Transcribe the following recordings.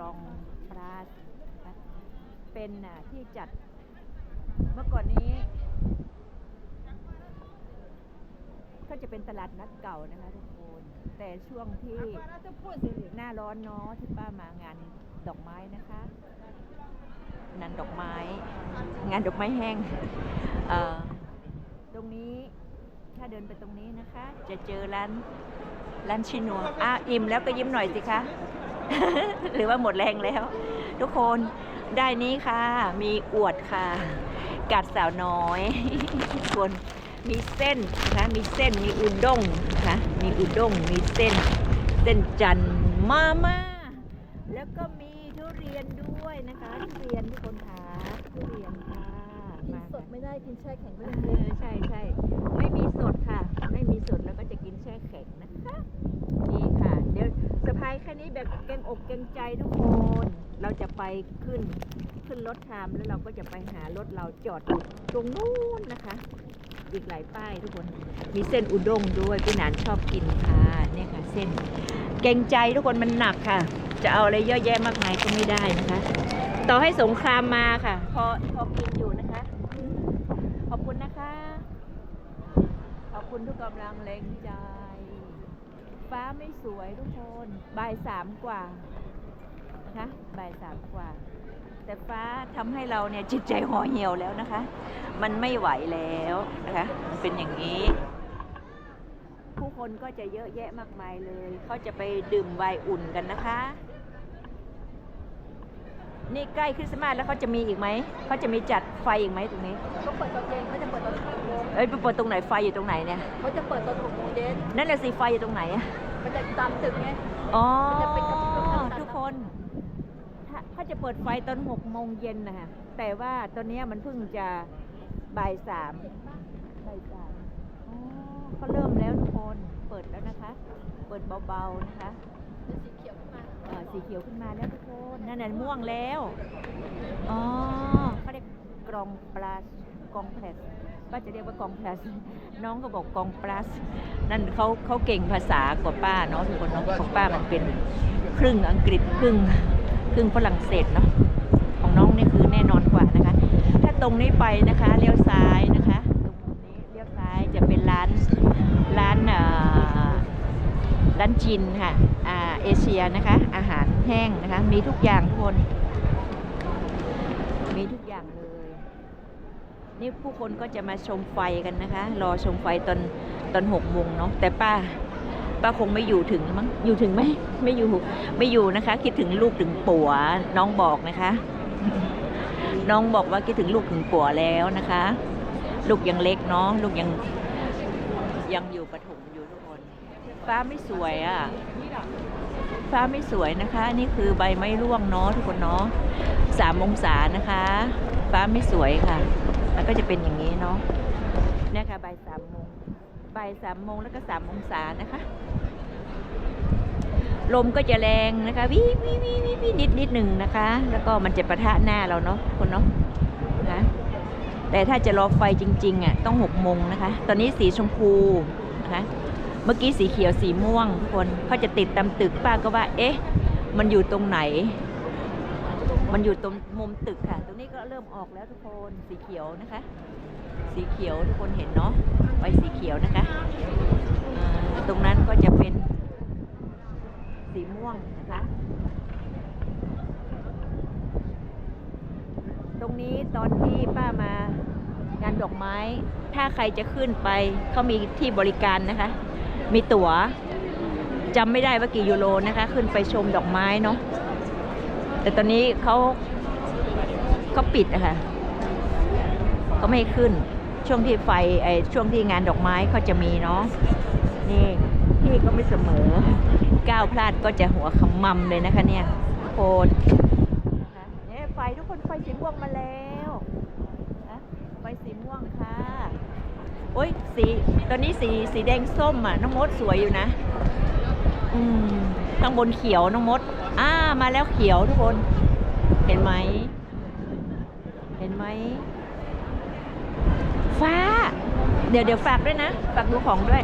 ลองปราสนะเป็นอะที่จัดเมื่อก่อนนี้ ก็จะเป็นตลาดนัดเก่านะคะทุกคนแต่ช่วงที่หน้าร้อนเนาะที่ป้ามางานดอกไม้นะคะงานดอกไม้ งานดอกไม้แห้งเออตรงนี้ถ้าเดินไปตรงนี้นะคะ จะเจอร้านร้านชินัวอะอิ่มแล้วก็ยิ้มหน่อยสิคะ หรือว่าหมดแรงแล้ว ทุกคนได้นี้ค่ะ มีอวดค่ะ กัดสาวน้อยทุกคนมีเส้นนะคะมีเส้นมีอุด้งนะคะมีอุด้งมีเส้น เส้นจันมาม่าแล้วก็มีทุเรียนด้วยนะคะทุเรียนทุกคนค่ะทุเรียนค่ะกินสดไม่ได้กินแช่แข็งไม่ได้ อใช่ใช่ไม่มีสดค่ะ ไม่มีสดแล้วก็จะกินแช่แข็งนะคะนี่ค่ะ เดี๋ยวสะพายแค่นี้แบบเกรงอกเกรงใจทุกคน เราจะไป ขึ้นขึ้นรถทามแล้วเราก็จะไปหารถเราจอดตรงนู้นนะคะ อีกหลายป้ายทุกคนมีเส้นอุด้งด้วยพี่นานชอบกินค่ะเนี่ยค่ะเส้นเกงใจทุกคนมันหนักค่ะ จะเอาอะไรเยอะแยะมากมายก็ไม่ได้นะคะ ต่อให้สงครามมาค่ะ พอพอกินอยู่นะคะ ขอบคุณนะคะ ขอบคุณทุกกำลังแรงใจ ฟ้าไม่สวยทุกคนบ่ายสามกว่า นะคะบ่ายสามกว่า แต่ฟ้าทำให้เราเนี่ยจิตใจห่อเหี่ยวแล้วนะคะ มันไม่ไหวแล้วนะคะมันเป็นอย่างนี้ ผู้คนก็จะเยอะแยะมากมายเลยเขาจะไปดื่มไวน์อุ่นกันนะคะ นี่ใกล้คริสต์มาสแล้วเขาจะมีอีกไหมเขาจะมีจัดไฟอีกไหมตรงนี้เขาเปิดตอนเย็นเขาจะเปิดตอนหกโมงเอ้ยไปเปิดตรงไหนไฟอยู่ตรงไหนเนี่ยเขาจะเปิดตอนหกโมงเย็นนั่นแหละสิไฟอยู่ตรงไหนอะมันจะตามตึกไงอ๋อมันจะเป็นกระ คนถ้าเขาจะเปิดไฟตอนหกโมงเย็นนะคะแต่ว่าตอนนี้มันเพิ่งจะบ่ายสามบ่ายสามอเขาเริ่มแล้วทุกคนเปิดแล้วนะคะ เปิดเบาๆนะคะสีเขียวขึ้นมาเออสีเขียวขึ้นมาแล้วทุกคนนั่นน่ะม่วงแล้วอ๋อเขาเรียกกรองปลาสกองแพล ป้าจะเรียกว่ากองแพลสน้องก็บอกกองปลาสนั่นเขาเขาเก่งภาษากว่าป้าเนาะทุกคนเนาะของป้ามันเป็นครึ่งอังกฤษครึ่งครึ่งฝรั่งเศสเนาะของน้องนี่คือแน่นอนกว่านะคะ ถ้าตรงนี้ไปนะคะเลี้ยวซ้ายนะคะ ตรงนี้เลี้ยวซ้ายจะเป็นร้านร้านเอ่อร้านจีนค่ะอ่าเอเชียนะคะ อาหารแห้งนะคะ มีทุกอย่างทุกคน มีทุกอย่างเลย นี่ผู้คนก็จะมาชมไฟกันนะคะ รอชมไฟตอนตอนหกโมงเนาะแต่ป้าป้าคงไม่อยู่ถึงมั้งอยู่ถึงไหมไม่อยู่ไม่อยู่นะคะ คิดถึงลูกถึงปัวน้องบอกนะคะ น้องบอกว่าคิดถึงลูกถึงปัวแล้วนะคะ ลูกยังเล็กเนาะลูกยังยังอยู่ประถมอยู่ทุกคน ฟ้าไม่สวยอะ่ะฟ้าไม่สวยนะคะ นี่คือใบไม้ร่วงเนาะทุกคนเนาะสามองศานะคะ ฟ้าไม่สวยค่ะ แล้วก็จะเป็นอย่างนี้เนาะเนี่ยค่ะบ่ายสามโมงบ่ายสามโมงแล้วก็สามองศานะคะ ลมก็จะแรงนะคะวิววิววิวิวินิดนิดหนึ่งนะคะ แล้วก็มันจะประทะหน้าเราเนาะคนเนาะนะแต่ถ้าจะรอไฟจริงๆอะต้องหกโมงนะคะ ตอนนี้สีชมพูนะคะเมื่อกี้สีเขียวสีม่วงทุกคนเขาจะติดตามตึกป้าก็ว่า เอ๊ะ มันอยู่ตรงไหน มันอยู่ตรงมุมตึกค่ะ ตรงนี้ก็เริ่มออกแล้วทุกคนสีเขียวนะคะ สีเขียวทุกคนเห็นเนาะไฟสีเขียวนะคะ ตรงนั้นก็จะเป็นสีม่วงนะคะ ตรงนี้ตอนที่ป้ามางานดอกไม้ ถ้าใครจะขึ้นไปเขามีที่บริการนะคะ มีตั๋วจำไม่ได้ว่ากี่ยูโรนะคะ ขึ้นไปชมดอกไม้เนาะ แต่ตอนนี้เขาเขาปิดอะคะ่ะก็ไม่ขึ้น ช่วงที่ไฟไอช่วงที่งานดอกไม้เขาจะมีเนาะนี่พี่ก็ไม่เสมอก้าวพลาดก็จะหัวขมำเลยนะคะเนี่ยโคตรนะคะเนี่ยไฟทุกคนไฟสีม่วงมาแล้วนะไฟสีม่วงค่ะโอ้ยสีตอนนี้สีสีแดงส้มอะน้องมดสวยอยู่นะ อืม ข้างบนเขียวน้องมด อ่า มาแล้วเขียวทุกคน เห็นไหม เห็นไหม ฟ้า เดี๋ยวเดี๋ยวฝากด้วยนะ ฝากดูของด้วย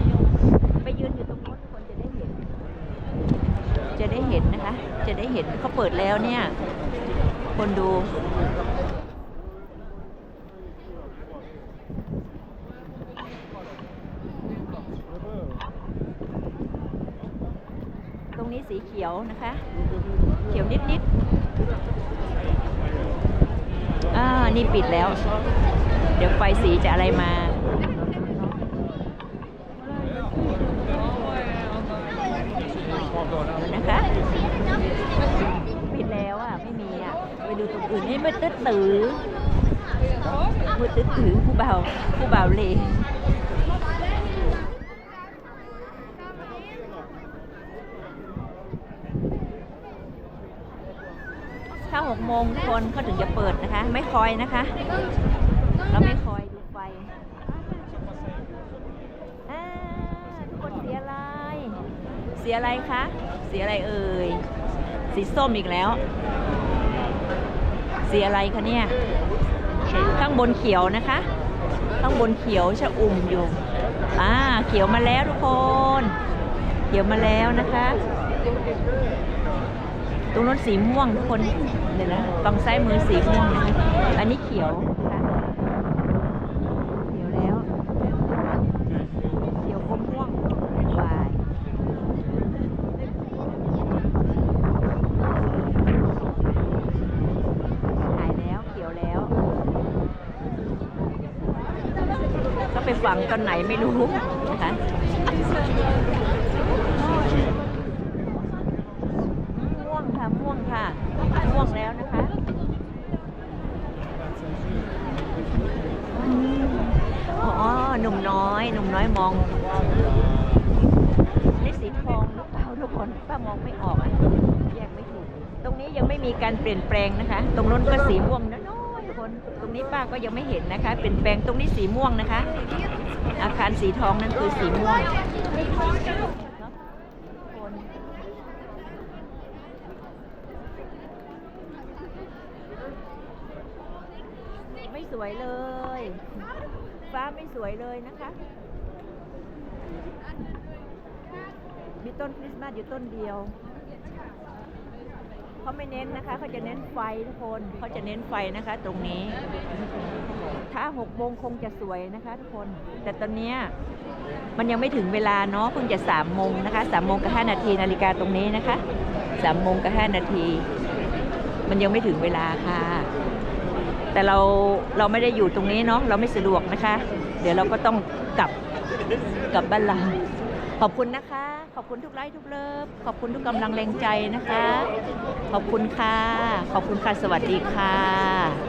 ไปยืนอยู่ตรงโน้นทุกคนจะได้เห็น จะได้เห็นนะคะ จะได้เห็นเขาเปิดแล้วเนี่ย คนดู ตรงนี้สีเขียว นะคะ เขียวนิดๆอ่านี่ปิดแล้ว เดี๋ยวไฟสีจะอะไรมานะคะปิดแล้วอะ ไม่มีอะ ไปดูตรงอื่นนี่มืดตึ๊ดตือมืดตึ๊ดตือผู้เบาผู้เบาเลย ถ้าหกโมงคนเขาถึงจะเปิดนะคะ ไม่คอยนะคะ เราไม่คอยดูไฟทุกคนเสียอะไร เสียอะไรคะ เสียอะไรเอ่ย สีส้มอีกแล้ว เสียอะไรคะเนี่ย ข้างบนเขียวนะคะ ข้างบนเขียวชะอุ่มอยู่ อ่า เขียวมาแล้วทุกคน เขียวมาแล้วนะคะ ตรงนั้นสีม่วงทุกคนเดี๋ยวนะฝั่งซ้ายมือสีม่วงนะอันนี้เขียวเขียวแล้วเขียวอมม่วงวายหายแล้วเขียวแล้ว ก็ไปฝังตอนไหนไม่รู้นะคะม่วงค่ะม่วงค่ะม่วงแล้ว นะคะอ๋อหนุ่มน้อยหนุ่มน้อยมองนี่สีทองหรือเปล่าทุกคนป้ามองไม่ออกอะแยกไม่ถูก ตรงนี้ยังไม่มีการเปลี่ยนแปลงนะคะ ตรงนู้นก็สีม่วงน้อยๆทุกคนตรงนี้ป้าก็ยังไม่เห็นนะคะ เปลี่ยนแปลงตรงนี้สีม่วงนะคะ อาคารสีทองนั่นคือสีม่วงเนอะคน ไม่ สวยเลย ฟ้าไม่สวยเลยนะคะ มีต้นคริสต์มาสอยู่ต้นเดียวเขาไม่เน้นนะคะเขาจะเน้นไฟทุกคนเขาจะเน้นไฟนะคะ ตรงนี้ ถ้าหกโมงคงจะสวยนะคะ ทุกคน แต่ตอนนี้มันยังไม่ถึงเวลาเนาะเพิ่งจะสามโมงนะคะสามโมงกับห้านาทีนาฬิกาตรงนี้นะคะสามโมงกับห้านาที มันยังไม่ถึงเวลาค่ะ แต่เราเราไม่ได้อยู่ตรงนี้เนาะเราไม่สะดวกนะคะ เดี๋ยวเราก็ต้องกลับกลับบ้านเราขอบคุณนะคะ ขอบคุณทุกไลค์ทุกเลิฟขอบคุณทุกกำลังแรงใจนะคะ ขอบคุณค่ะ ขอบคุณค่ะ สวัสดีค่ะ